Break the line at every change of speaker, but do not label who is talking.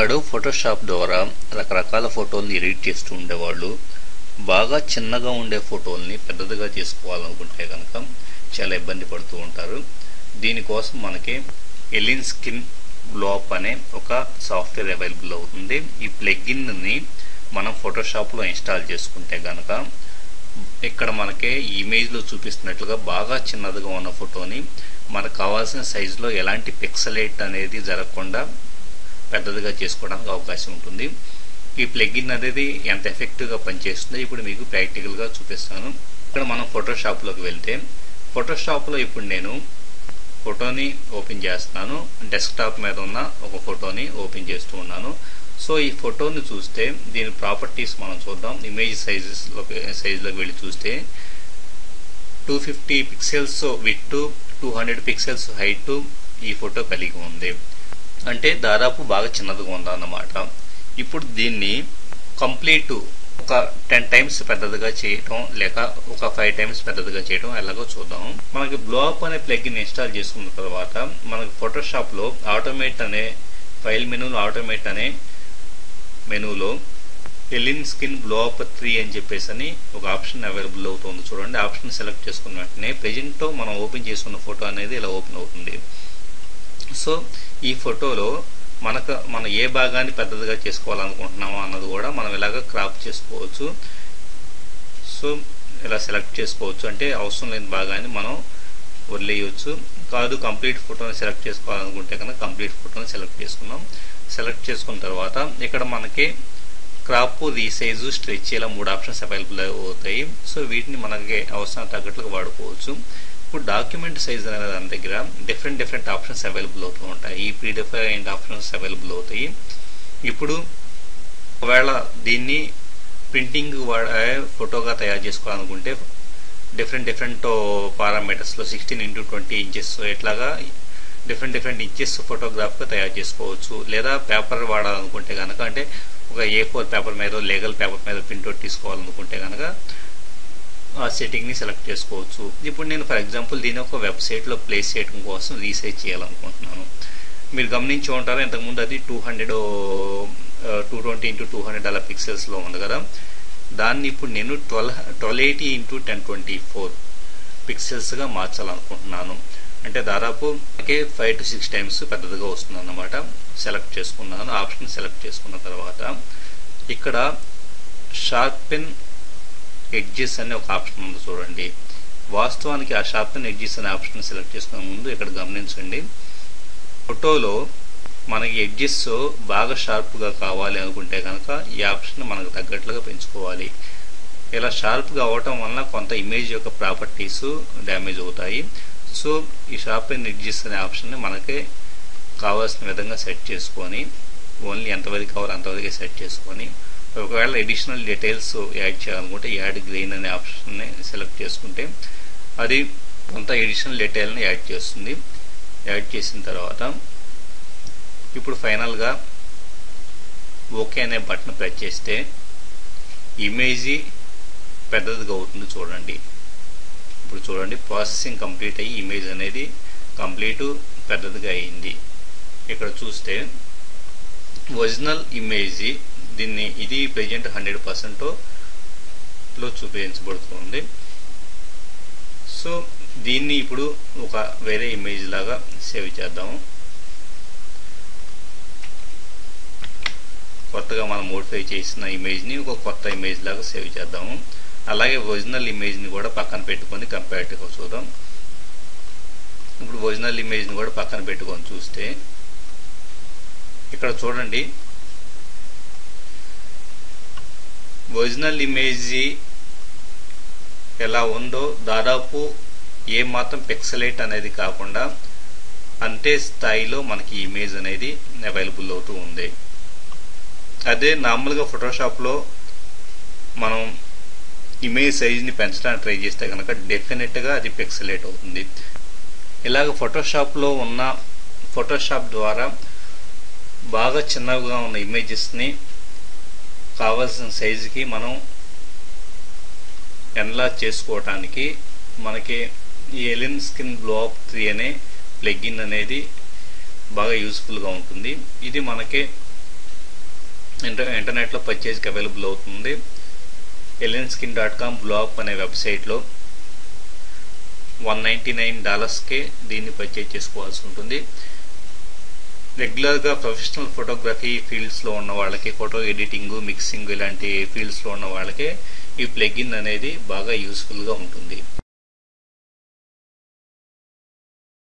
Adobe Photoshop ద్వారా రకరకాల ఫోటోల్ని edit చేస్తూ ఉండేవాళ్ళు. బాగా చిన్నగా ఉండే ఫోటోల్ని పెద్దదిగా చేసుకోవాలనుకుంటే కనుక చాలా ఇబ్బంది పడుతూ ఉంటారు. దీనికోసం మనకి ఎలిన్ స్కిన్ బ్లాప్ అనే ఒక సాఫ్ట్వేర్ అవైలబుల్ అవుతుంది ఈ ప్లగిన్ని మనం ఫోటోషాప్లో ఇన్స్టాల్ చేసుకుంటే కనుక ఇక్కడ మనకి ఇమేజ్లో చూపిస్తున్నట్లుగా బాగా చిన్నదిగా ఉన్న ఫోటోని మనకు కావాల్సిన సైజులో ఎలాంటి పిక్సలేట్ అనేది జరగకుండా పెద్దదిగా చేసుకోవడానికి అవకాశం ఉంటుంది. ఈ ప్లగిన్ అనేది ఎంత ఎఫెక్టివ్గా పనిచేస్తుందో ఇప్పుడు మీకు ప్రాక్టికల్గా చూపిస్తాను. ఇక్కడ మనం ఫోటోషాప్లోకి వెళ్తే ఫోటోషాప్లో ఇప్పుడు నేను ఫోటోని ఓపెన్ చేస్తున్నాను డెస్క్టాప్ మీద ఉన్న ఒక ఫోటోని ఓపెన్ చేస్తూ ఉన్నాను. సో ఈ ఫోటోని చూస్తే దీని ప్రాపర్టీస్ మనం చూద్దాం. ఇమేజ్ సైజెస్లోకి సైజులోకి వెళ్ళి చూస్తే two fifty pixels width two hundred pixels height ఈ ఫోటో కలిగి ఉంది. అంటే దాదాపు బాగా చిన్నదిగా ఉందన్నమాట. ఇప్పుడు దీన్ని కంప్లీట్ ఒక టెన్ టైమ్స్ పెద్దదిగా చేయటం లేక ఒక ఫైవ్ టైమ్స్ పెద్దదిగా చేయటం ఎలాగో చూద్దాం. మనకి బ్లోఅప్ అనే ప్లగ్ని ఇన్స్టాల్ చేసుకున్న తర్వాత మనకి ఫోటోషాప్లో ఆటోమేట్ అనే ఫైల్ మెనూలో ఆటోమేట్ అనే మెనూలో ఎలిన్ స్కిన్ బ్లోఅప్ త్రీ అని చెప్పేసి అని ఒక ఆప్షన్ అవైలబుల్ అవుతుంది చూడండి. ఆప్షన్ సెలెక్ట్ చేసుకున్న వెంటనే ప్రజెంట్ మనం ఓపెన్ చేసుకున్న ఫోటో అనేది ఇలా ఓపెన్ అవుతుంది. సో ఈ ఫోటోలో మనకు మనం ఏ భాగాన్ని పెద్దదిగా చేసుకోవాలనుకుంటున్నామో అన్నది కూడా మనం ఇలాగ క్రాప్ చేసుకోవచ్చు. సో ఇలా సెలెక్ట్ చేసుకోవచ్చు. అంటే అవసరం లేని భాగాన్ని మనం వదిలేయచ్చు. కాదు కంప్లీట్ ఫోటోని సెలెక్ట్ చేసుకోవాలనుకుంటే కనుక కంప్లీట్ ఫోటోని సెలెక్ట్ చేసుకున్నాం. సెలెక్ట్ చేసుకున్న తర్వాత ఇక్కడ మనకి క్రాప్ రీసైజు స్ట్రెచ్ ఇలా మూడు ఆప్షన్స్ అవైలబుల్ అవుతాయి. సో వీటిని మనకి అవసరం తగ్గట్లుగా వాడుకోవచ్చు. ఇప్పుడు డాక్యుమెంట్ సైజ్ అనే దాని దగ్గర డిఫరెంట్ డిఫరెంట్ ఆప్షన్స్ అవైలబుల్ అవుతూ ఉంటాయి. ఈ ప్రీడిఫైన్డ్ ఆప్షన్స్ అవైలబుల్ అవుతాయి. ఇప్పుడు ఒకవేళ దీన్ని ప్రింటింగ్ వాడే ఫోటోగా తయారు చేసుకోవాలనుకుంటే డిఫరెంట్ డిఫరెంట్ పారామీటర్స్లో సిక్స్టీన్ ఇంటూ ట్వంటీ ఇంచెస్ ఇట్లాగా డిఫరెంట్ డిఫరెంట్ ఇంచెస్ ఫోటోగ్రాఫ్గా తయారు చేసుకోవచ్చు. లేదా పేపర్ వాడాలనుకుంటే కనుక అంటే ఒక ఏ ఫోర్ పేపర్ మీద లీగల్ పేపర్ మీద ప్రింట్అవుట్ తీసుకోవాలనుకుంటే కనుక సెట్టింగ్ని సెలెక్ట్ చేసుకోవచ్చు. ఇప్పుడు నేను ఫర్ ఎగ్జాంపుల్ దీని ఒక వెబ్సైట్లో ప్లేస్ చేయడం కోసం రీసైజ్ చేయాలనుకుంటున్నాను. మీరు గమనించి ఉంటారు? ఇంతకుముందు అది two hundred two twenty into two hundred అలా పిక్సెల్స్లో ఉంది కదా? దాన్ని ఇప్పుడు నేను twelve twelve eighty into ten twenty four పిక్సెల్స్గా మార్చాలనుకుంటున్నాను. అంటే దాదాపు ఫైవ్ టు సిక్స్ టైమ్స్ పెద్దదిగా వస్తుంది అన్నమాట సెలెక్ట్ చేసుకున్నాను. ఆప్షన్ సెలెక్ట్ చేసుకున్న తర్వాత ఇక్కడ షార్పెన్ ఎడ్జెస్ అనే ఒక ఆప్షన్ ఉంది చూడండి. వాస్తవానికి ఆ షార్పెన్ ఎడ్జెస్ అనే ఆప్షన్ సెలెక్ట్ చేసుకునే ముందు ఇక్కడ గమనించండి. ఫోటోలో మనకి ఎడ్జెస్ బాగా షార్ప్గా కావాలి అనుకుంటే కనుక ఈ ఆప్షన్ మనకు తగ్గట్లుగా పెంచుకోవాలి. ఇలా షార్ప్గా అవ్వటం వలన కొంత ఇమేజ్ యొక్క ప్రాపర్టీస్ డ్యామేజ్ అవుతాయి. సో ఈ షార్పెన్ ఎడ్జెస్ అనే ఆప్షన్ని మనకి కావాల్సిన విధంగా సెట్ చేసుకొని ఓన్లీ ఎంతవరకు కావాలో అంతవరకే సెట్ చేసుకొని ఒకవేళ అడిషనల్ డీటెయిల్స్ యాడ్ చేయాలనుకుంటే యాడ్ గ్రెయిన్ అనే ఆప్షన్ని సెలెక్ట్ చేసుకుంటే అది కొంత అడిషనల్ డీటెయిల్ని యాడ్ చేస్తుంది. యాడ్ చేసిన తర్వాత ఇప్పుడు ఫైనల్గా ఓకే అనే బటన్ ప్రెస్ చేస్తే ఇమేజీ పెద్దదిగా అవుతుంది చూడండి. ఇప్పుడు చూడండి ప్రాసెసింగ్ కంప్లీట్ అయ్యి ఇమేజ్ అనేది కంప్లీట్ పెద్దదిగా అయింది. ఇక్కడ చూస్తే ఒరిజినల్ ఇమేజ్ దీన్ని ఇది ప్రజెంట్ హండ్రెడ్ పర్సెంట్లో చూపించబడుతుంది. సో దీన్ని ఇప్పుడు ఒక వేరే ఇమేజ్ లాగా సేవ్ చేద్దాము. కొత్తగా మనం మోడిఫై చేసిన ఇమేజ్ని ఒక కొత్త ఇమేజ్ లాగా సేవ్ చేద్దాము. అలాగే ఒరిజినల్ ఇమేజ్ని కూడా పక్కన పెట్టుకొని కంపారిటివ్గా చూద్దాం. ఇప్పుడు ఒరిజినల్ ఇమేజ్ని కూడా పక్కన పెట్టుకొని చూస్తే ఇక్కడ చూడండి ఒరిజినల్ ఇమేజ్ ఎలా ఉందో దాదాపు ఏ మాత్రం పిక్సలేట్ అనేది కాకుండా అంతే స్థాయిలో మనకి ఇమేజ్ అనేది అవైలబుల్ అవుతూ ఉంది. అదే నార్మల్గా ఫోటోషాప్లో మనం ఇమేజ్ సైజ్ని పెంచడానికి ట్రై చేస్తే కనుక డెఫినెట్గా అది పిక్సలేట్ అవుతుంది. ఇలాగ ఫోటోషాప్లో ఉన్న ఫోటోషాప్ ద్వారా బాగా చిన్నగా ఉన్న ఇమేజెస్ని కావాల్సిన సైజుకి మనం ఎన్లాజ్ చేసుకోవటానికి మనకి ఈ Alien Skin blow up three అనే ప్లగ్ఇన్ అనేది బాగా యూస్ఫుల్గా ఉంటుంది. ఇది మనకి ఇంటర్ ఇంటర్నెట్లో పర్చేజ్కి అవైలబుల్ అవుతుంది. Alien skin dot com blog అనే వెబ్సైట్లో వన్ నైంటీ నైన్ డాలర్స్కే దీన్ని పర్చేజ్ చేసుకోవాల్సి ఉంటుంది. రెగ్యులర్గా ప్రొఫెషనల్ ఫోటోగ్రఫీ ఫీల్డ్స్లో ఉన్న వాళ్ళకి ఫోటో ఎడిటింగ్ మిక్సింగ్ ఇలాంటి ఫీల్డ్స్లో ఉన్న వాళ్ళకి ఈ ప్లగిన్ అనేది బాగా యూస్ఫుల్గా ఉంటుంది.